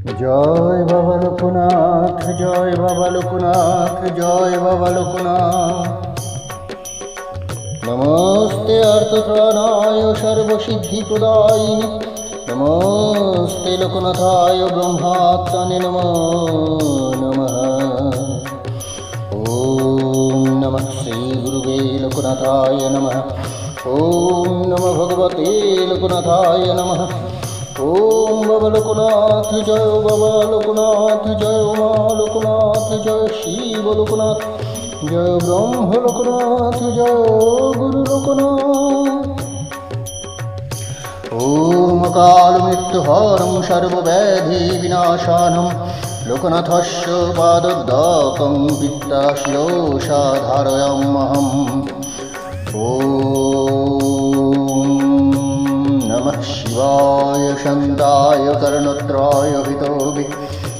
জয় বাবা লোকনাথ, জয় বাবা লোকনাথ, জয় বাবা লোকনাথ। নমস্তে অর্থপ্রাণায় সর্বসিদ্ধি প্রদায় নমস্তে লোকনাথায় ব্রহ্মাত্মনে নম নম। ও নম শ্রী গুরুবে লোকনাথায় নম। ও নম ভগবতে লোকনাথায় নমঃ। ওম বাবা লোকনাথ, জয় বাবা লোকনাথ, জয় মা লোকনাথ, জয় শিব লোকনাথ, জয় ব্রহ্ম লোকনাথ, জয় গুরু লোকনাথ। ওম কাল মৃত্যু হরম সর্বব্যাধি বিনাশানম। লোকনাথস্য পাদোদ্দকং বিত্তাশ্লোষা ধারয়াম্যহম ও शिवाय शन्ताय कर्णत्राय हितोभि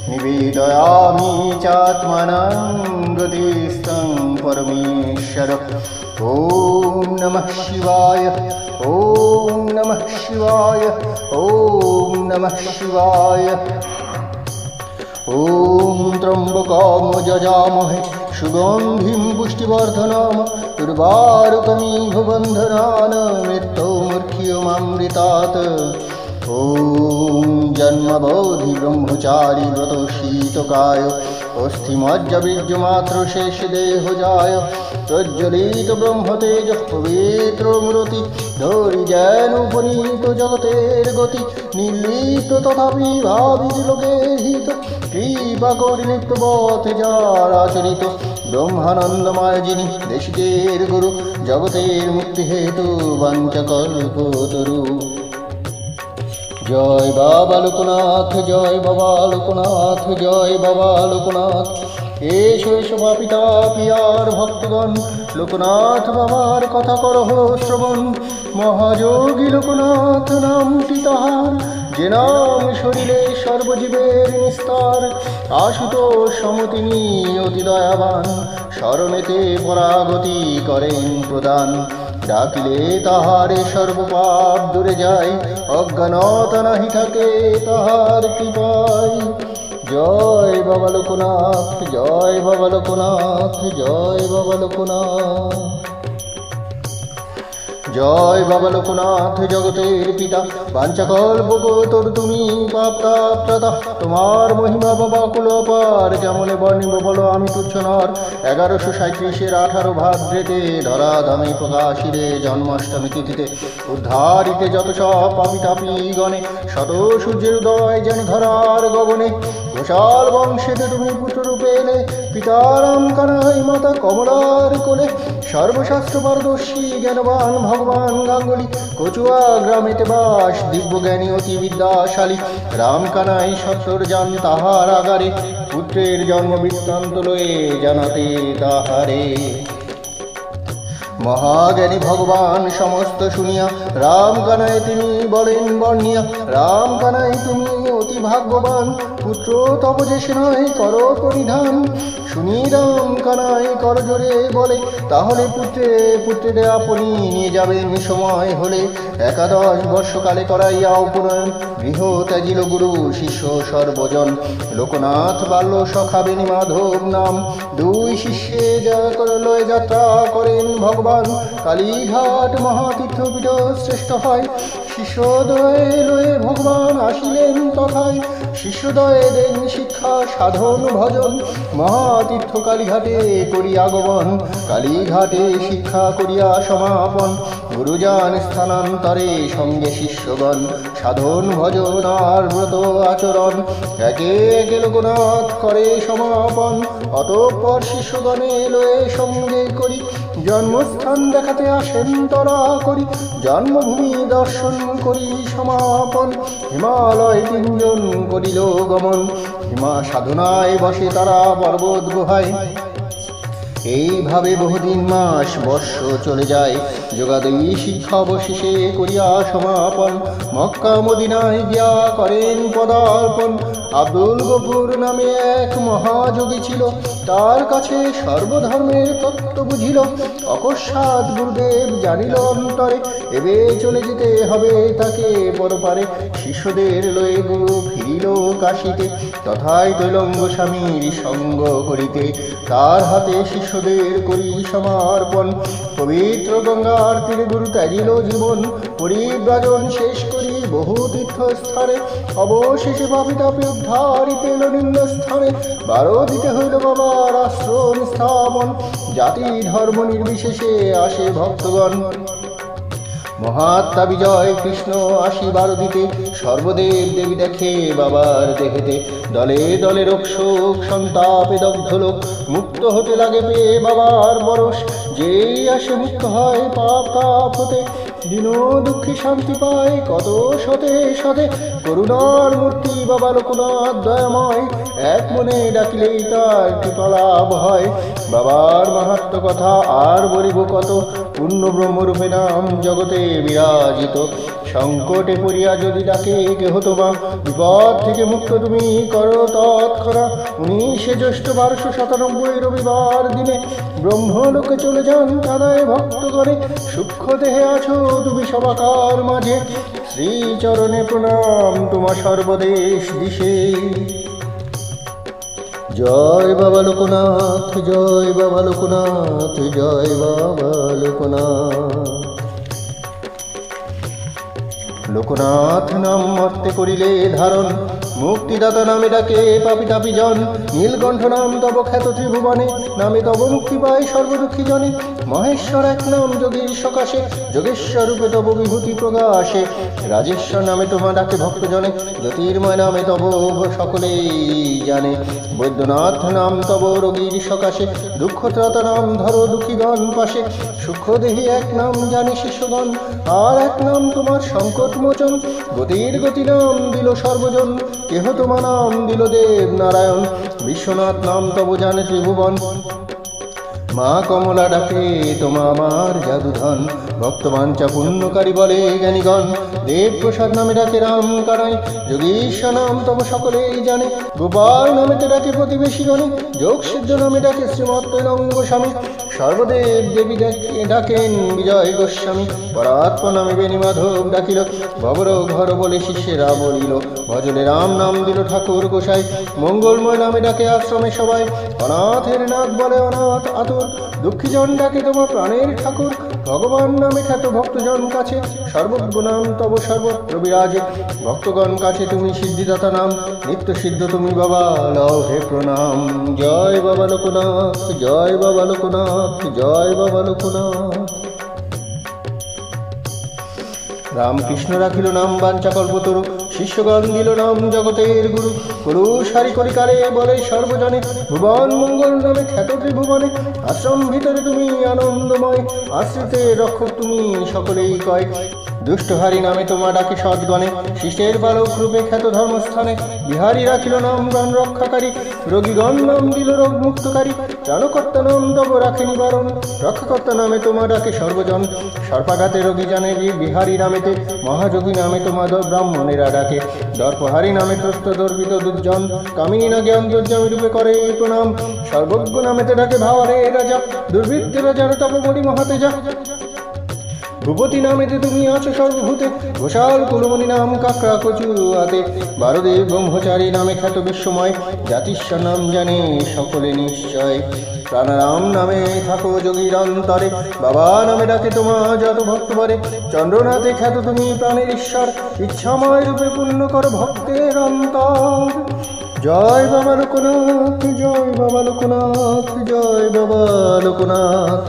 निवेदयामि चात्मनं गतिस्तं परमेश्वर ॐ नमः शिवाय ॐ नमः शिवाय ॐ नमः शिवाय ॐ त्र्यम्बकाम जजामहे सुगन्धिं पुष्टिवर्धनाम उर्वारुकमिव बन्धनान् मृत्युमृत्युममृतात् ॐ जन्मबोधि ब्रह्मचारी व्रत शीतकाय অস্থিমজ্জবীর্যমাত্র শেষ দেহ যায় প্রজ্বলিত ব্রহ্মতেজ পবিত্র মূরতি ধরি যেন উপনীত জগতের গতি নির্লিপ্ত তথাপি ভাবিত লোকের হিত কৃপা করি নিত্য পথে যার আচরিত ব্রহ্মানন্দময় যিনি দেশিকের গুরু, জগতের মুক্তি হেতু বাঞ্চকল্প তরু জয় বাবা লোকনাথ, জয় বাবা লোকনাথ, জয় বাবা লোকনাথ। এসো এসো পিতা, পিয়ার ভক্তগণ, লোকনাথ বাবার কথা করহ শ্রবণ। মহাযোগী লোকনাথ, নামটি তাহার। যে নাম শরীরে সর্বজীবের নিস্তার আশুত সমতিনি অতি দয়াবান। স্মরণেতে পরাগতি করেন প্রদান। ডাকিলে তাহারে সর্বপাপ দূরে যায় অজ্ঞানতা নাহি থাকে তাহার কৃপায়। জয় বাবা লোকনাথ, জয় বাবা লোকনাথ, জয় বাবা লোকনাথ। জয় বাবা লোকনাথ জগতের পিতা বাঞ্চাকল্প তোর তুমি তোমার মহিমা বাবা কুলপার যেমনে বর্ণিব বলো আমি তুচ্ছ নর। এগারোশো সাঁত্রিশের আঠারো ভাদ্রেতে ধরা ধামে প্রকাশিরে জন্মাষ্টমী তিথিতে উদ্ধারিতে যত সব পাপি তাপি গণে, শত সূর্যের উদয় যেন ধরার গগনে। ঘোষাল বংশেতে তুমি পুত্ররূপে এলে পিতারাম কানাই মাতা কমলার কোলে সর্বশাস্ত্র পারদর্শী, জ্ঞানবান ভগবান গাঙ্গুলি, কচুয়া গ্রামেতে বাস দিব্য জ্ঞানী অতি বিদ্যাশালী। রাম কানাই সত্তর যান তাহার আগারে, পুত্রের জন্ম বৃত্তান্ত লয়ে জানাতে তাহারে। মহাজ্ঞানী ভগবান সমস্ত শুনিয়া, রাম কানায় তিনি বলেন বর্ণিয়া, রাম কানাই তুমি অতি ভাগ্যবান, পুত্র তপজেশ নয় কর পরিধান। শুনি রাম কানাই কর জোরে বলে, তাহলে পুত্রে, পুত্রের আপনি নিয়ে যাবেন সময় হলে। একাদশ বর্ষকালে করাইয়া উপনয়ন গৃহ ত্যাজিল গুরু শিষ্য সর্বজন। লোকনাথ বাল্য সখাবেনি মাধব নাম, দুই শিষ্যে যা লয়ে যাত্রা করেন ভগবান। কালীঘাট মহাতীর্থপীঠ শ্রেষ্ঠ হয়। শিষ্যদয়ে লয়ে ভগবান আসিলেন তথায়। শিষ্যদয়ে দেন শিক্ষা, সাধন, ভজন। মহাতীর্থ কালীঘাটে করি আগমন। কালীঘাটে শিক্ষা করিয়া সমাপন। গুরুজান স্থানান্তরে সঙ্গে শিষ্যগণ। সাধন, ভজন আর ব্রত আচরণ। একে একে লোকনাথ করে সমাপন। অতঃপর শিষ্যগণে লয়ে সঙ্গে করি জন্মস্থান দেখাতে আসেন তরা করি, জন্মভূমি দর্শন করি, সমাপন। হিমালয় তিনজন করিল গমন, হিমা সাধনায় বসে তারা পর্বত গুহায়। এইভাবে বহুদিন মাস, বর্ষ চলে যায়। যোগাদয়ী শিক্ষা করিয়া সমাপন। মক্কা, মদিনায় গিয়া করেন পদার্পণ। আব্দুল গফুর নামে এক মহাযোগী ছিল। তার কাছে সর্বধর্মের তত্ত্ব বুঝিল। অকস্মাৎ গুরুদেব জানিল অন্তরে, এবে চলে যেতে হবে তাকে পরপারে শিষ্যদের লয়ে গুরু ফিরিল কাশিতে। তথায় তৈলঙ্গ স্বামীর সঙ্গ করিতে। তার হাতে শিষ্যদের করি সমর্পণ। পবিত্র গঙ্গার তীরে গুরু ত্যাজিল জীবন, পরিব্রাজন শেষ করি বহু তীর্থস্থানে। অবশেষে পাপি তাপে উদ্ধারিতে এলো নিম্ন স্থানে। বারো দিতে হইল বাবার আশ্রম স্থাপন। জাতি ধর্ম নির্বিশেষে আসে ভক্তগণ। মহাত্মা বিজয়, কৃষ্ণ আসি বারো দিতে, সর্বদেব দেবী দেখে বাবার দেহেতে। দলে দলে রোগ শোক, সন্তাপে, দগ্ধ লোক, মুক্ত হতে লাগে পেয়ে বাবার বরস যেই আসে মুক্ত হয় পাপ তাপ হতে দিন দুঃখী শান্তি পায়, কত শতে শতে করুণার মূর্তি বাবা লোকনাথ দয়াময়। এক মনে ডাকিলেই তার কৃপালাভ হয়। বাবার মাহাত্ম কথা আর বলিব কত? পূর্ণ ব্রহ্মরূপে নাম জগতে বিরাজিত। সংকটে পড়িয়া যদি ডাকে কেহ তোমা, বিপদ থেকে মুক্ত তুমি করো তৎক্ষণা। উনিশে জ্যৈষ্ঠ বারোশো সাতানব্বই রবিবার দিনে ব্রহ্মলোকে চলে যান কাদায় ভক্ত করে সূক্ষ্ম দেহে আছো তুমি সবাকার মাঝে। শ্রীচরণে প্রণাম তোমার সর্বদেশ দিশে। জয় বাবা লোকনাথ, জয় বাবা লোকনাথ, জয় বাবা লোকনাথ। লোকনাথ নাম মর্তে করিলে ধারণ মুক্তিদাতা নামে ডাকে পাপি তাপি জন। নীলকণ্ঠ নাম তব খ্যাত ত্রিভুবনে, নামে তব মুক্তি পায় সর্বদুঃখী জনে। মহেশ্বর এক নাম যোগীর সকাশে, যোগেশ্বর রূপে তব বিভূতি প্রকাশে। রাজেশ্বর নামে তোমা ডাকে ভক্তজনে, জ্যোতির্ময় নামে তব সকলেই জানে। বৈদ্যনাথ নাম তব রোগীর সকাশে, দুঃখত্রাতা নাম ধরো দুঃখীগণ পাশে। সূক্ষ্মদেহী এক নাম জানে শিষ্যগণ আর এক নাম তোমার সংকট মোচন। গতির গতি নাম দিল সর্বজন, কেহ তোমা নাম দিল দেব নারায়ণ। বিশ্বনাথ নাম তব জানে ত্রিভুবন মা কমলা ডাকে, তোমা আমার জাদুধন। ভক্তবাঞ্চা পুণ্যকারী বলে জ্ঞানীগণ দেব প্রসাদ নামে ডাকে রাম কারাই যোগীশ্বর নাম তব সকলেই জানে, গোপাল নামেতে ডাকে প্রতিবেশীগণে যোগ সিদ্ধ নামে ডাকে শ্রীমত্ত রঙ্গ স্বামী। সর্বদেব দেবী ডাকে ডাকেন বিজয় গোস্বামী। পরাত্ম বেণী মাধব ডাকিল। ভবর ঘর বলে শিষ্যেরা বলিল ভজনে রাম নাম দিল ঠাকুর গোসাই। মঙ্গলময় নামে ডাকে আশ্রমে সবাই। অনাথের নাথ বলে অনাথ আতুর। দুঃখীজন ডাকে তোমার প্রাণের ঠাকুর। ভগবান নামে খ্যাত ভক্তজন কাছে। সর্বজ্ঞ নাম তব সর্বত্র বিরাজে। ভক্তগণ কাছে তুমি সিদ্ধিদাতা নাম। নিত্য সিদ্ধ তুমি বাবা, লও হে প্রণাম। জয় বাবা লোকনাথ, জয় বাবা লোকনাথ। জয় বাবা লোকনাথ রামকৃষ্ণ রাখিল নাম বাঞ্চা কল্পতরু, শিষ্যগণ দিল নাম জগতের গুরু। গুরু সারি করিকারে বলে সর্বজনে, ভুবন মঙ্গল নামে খ্যাত ত্রিভুবনে, আশ্রম ভিতরে তুমি আনন্দময় আশ্রিতে রক্ষক তুমি সকলেই কয়। দুষ্টহারি নামে তোমা ডাকে সদ্গণে শিষ্যের বালক রূপে খ্যাত ধর্মস্থানে। বিহারী রাখিল নাম প্রাণ রক্ষাকারী, রোগীগণ নাম দিল রোগ মুক্তকারী। প্রাণকর্তা নাম তব রাখে নিবারণ, রক্ষাকর্তা নামে তোমা ডাকে সর্বজন। সর্পাঘাতে রোগী জানে যে বিহারী নামেতে, মহাযোগী নামে তোমাদের ব্রাহ্মণেরা ডাকে। দর্পহারী নামে ত্রস্ত দর্বিত দুর্জন, কামিনী না জ্ঞান দুর্জমি রূপে করে প্রণাম। সর্বজ্ঞ নামেতে ডাকে ভাওয়ারে রাজা দুর্বৃত্তেরা জানে তব মরি মহাতে যা ভূপতি নামেতে তুমি আছো সর্বভূতে, ঘোষাল কুলমণি নাম কাকড়া কচু আতে বারদেব ব্রহ্মচারী নামে খ্যাত বিশ্বময় জাতিস্ব নাম জানে সকলে নিশ্চয়। প্রাণারাম নামে থাকো যোগীর অন্তরে, বাবা নামে ডাকে তোমার যত ভক্ত বরে চন্দ্রনাথে খ্যাত তুমি প্রাণের ঈশ্বর, ইচ্ছাময় রূপে পূর্ণ কর ভক্তের অন্তর। জয় বাবা লোকনাথ, জয় বাবা লোকনাথ, জয় বাবা লোকনাথ।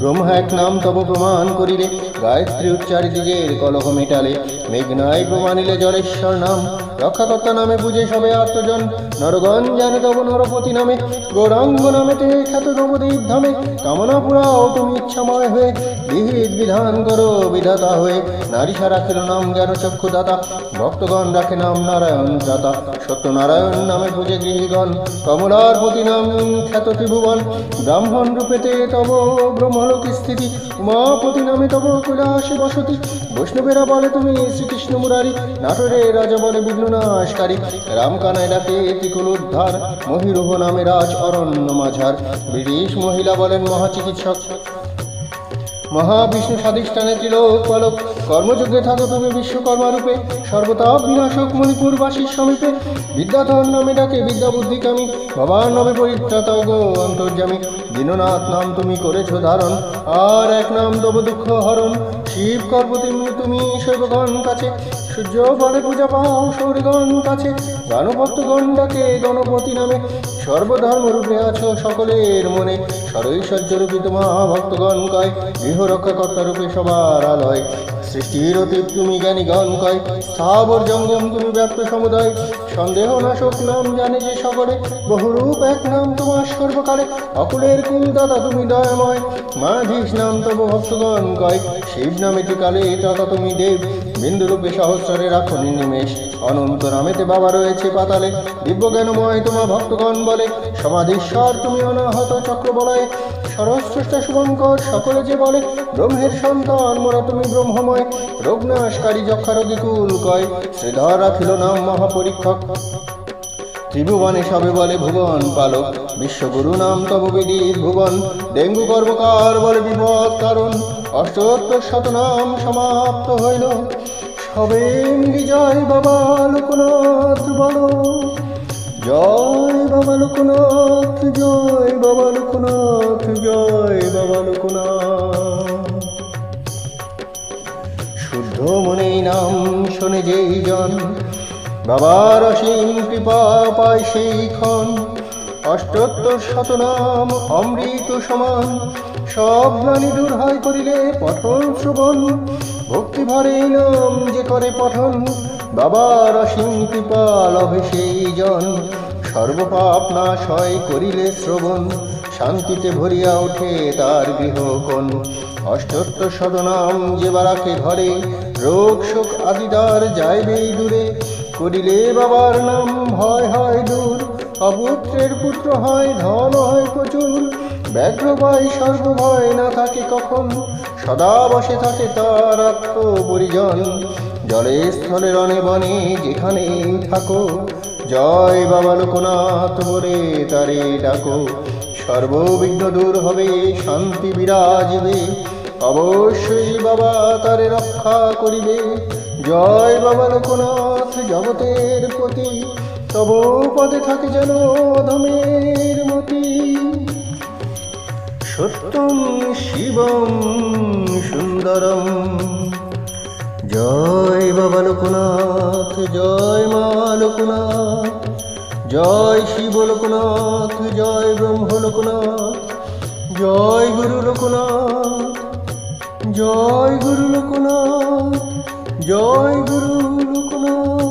ব্রহ্মা এক নাম তব প্রমাণ করিলে, গায়ত্রী উচ্চারি দিগের কলহ মেটালে, মেঘনায় প্রমাণিলে জলেশ্বর নাম। রক্ষাকর্তা নামে বুঝে সবে আত্মজন নরগণ জানে তব নরপতি নামে, গৌরাঙ্গ নামে তে খ্যাত নবদ্বীপ ধামে, কামনা পুরাও তুমি ইচ্ছাময় হয়ে, বিহিত বিধান করো বিধাতা হয়ে, নারী সারা রাখের নাম জ্ঞান চক্ষুদাতা, ভক্তগণ রাখে নাম নারায়ণ দাতা, সত্যনারায়ণ নামে পূজে গৃহীগণ কমলার প্রতি নাম খ্যাত ত্রিভুবন, ব্রাহ্মণ রূপেতে তব ব্রহ্মলোক স্থিতি, উমাপতি নামে তব কৈলাসে বসতি, বৈষ্ণবেরা বলে তুমি শ্রীকৃষ্ণ মুরারি নাটোরে রাজা বলে বিঘ্ন নাশকারী রামকানায় ডাকে ত্রিকুল উদ্ধার। মহিরুহ নামে রাজ অরণ্য মাঝার। ব্রিটিশ মহিলা বলেন মহাচিকিৎসক। মহাবিষ্ণু স্বাধিষ্ঠানে ত্রিলোক পালক কর্মযজ্ঞে থাকো তুমি বিশ্বকর্মা রূপে। সর্বতাপ বিনাশক মণিপুরবাসীর সমীপে। বিদ্যাধর নামে ডাকে বিদ্যা বুদ্ধি কামি। ভবান নামে পরিত্রাতা গো অন্তর্জামী দীননাথ নাম তুমি করেছ ধারণ। আর এক নাম তব দুঃখ হরণ। শিব কর্পতি তুমি শৈবগণ কাছে। সূর্য বলে পূজা পাও সৌরগণ কাছে। গণভক্তগণ ডাকে গণপতি নামে। সর্বধর্ম রূপে আছো সকলের মনে। সরৈশ্বর্য রূপী তোমা ভক্তগণ কয়। গৃহ রক্ষাকর্তা রূপে সবার আলয়, সৃষ্টির অতীত তুমি জ্ঞানী গণ কয়, সাবর জঙ্গম তুমি ব্যাপ্ত সমুদয়, সন্দেহ নাশক নাম জানে যে সকলে বহুরূপ এক নাম তোমার সর্বকালে, অকুলের কুলদাতা তুমি দয়াময় মাধীশ নাম তব ভক্তগণ কয়, শিব নামে কালে তথা তুমি দেব বিন্দুরূপে সহস্রে রাখো নিমেষ অনন্ত নামেতে বাবা রয়েছে পাতালে। দিব্য জ্ঞানময় তোমার ভক্তগণ বলে, সমাধীশ্বর তুমি অনাহত চক্র বলয় সরস্রষ্টা শুভঙ্কর সকলে যে বলে, ব্রহ্মের সন্তান মোরা তুমি ব্রহ্মময়। রোগনাশকারী যক্ষা রোগী কুল কয়, শ্রীধর রাখিল নাম মহাপরীক্ষক। ত্রিভুবনে সবে বলে ভুবন পালক, বিশ্বগুরু নাম তব বিদিত ভুবন। ডেঙ্গু কর্মকার বলে বিপদ কারণ। অষ্টোত্তর শতনাম সমাপ্ত হইল। সবে বিজয় বাবা লোকনাথ বলো জয় বাবা লোকনাথ, জয় বাবা লোকনাথ, জয় বাবা লোকনাথ। শুদ্ধ মনে নাম শোনে যেই জন। বাবার অসীম কৃপা পায় সেই ক্ষণ। অষ্টোত্তর শতনাম অমৃত সমান। সব গ্লানি দূর হয় করিলে পঠন শ্রবণ। ভক্তি ভরে নাম যে করে পঠন। বাবার অসীম কৃপা লভে সেই জন। সর্বপাপ নাশ হয় করিলে শ্রবণ। শান্তিতে ভরিয়া ওঠে তার গৃহকোণ। অষ্টোত্তর সদনাম যে বারাকে ঘরে রোগ শোক আদি তার যাইবে দূরে। করিলে বাবার নাম ভয় হয় দূর। অপুত্রের পুত্র হয়, ধন হয় প্রচুর। ব্যাঘ্র ভয় সর্বভয় না থাকে কখন, সদা বসে থাকে তার আত্ম পরিজন জলে স্থলে রণে বনে যেখানে থাকো, জয় বাবা লোকনাথ বলে তারে ডাকো। সর্ববিঘ্ন দূর হবে, শান্তি বিরাজিবে, অবশ্যই বাবা তারে রক্ষা করিবে। জয় বাবা লোকনাথ জগতের প্রতি, তব পদে থাকে যেন অধমের মতি। সত্যম শিবম সুন্দরম। জয় বাবা লোকনাথ, জয় মা লোকনাথ, জয় শিব লোকনাথ, জয় ব্রহ্ম লোকনাথ, জয় গুরু লোকনাথ, জয় গুরু লোকনাথ, জয় গুরু লোকনাথ।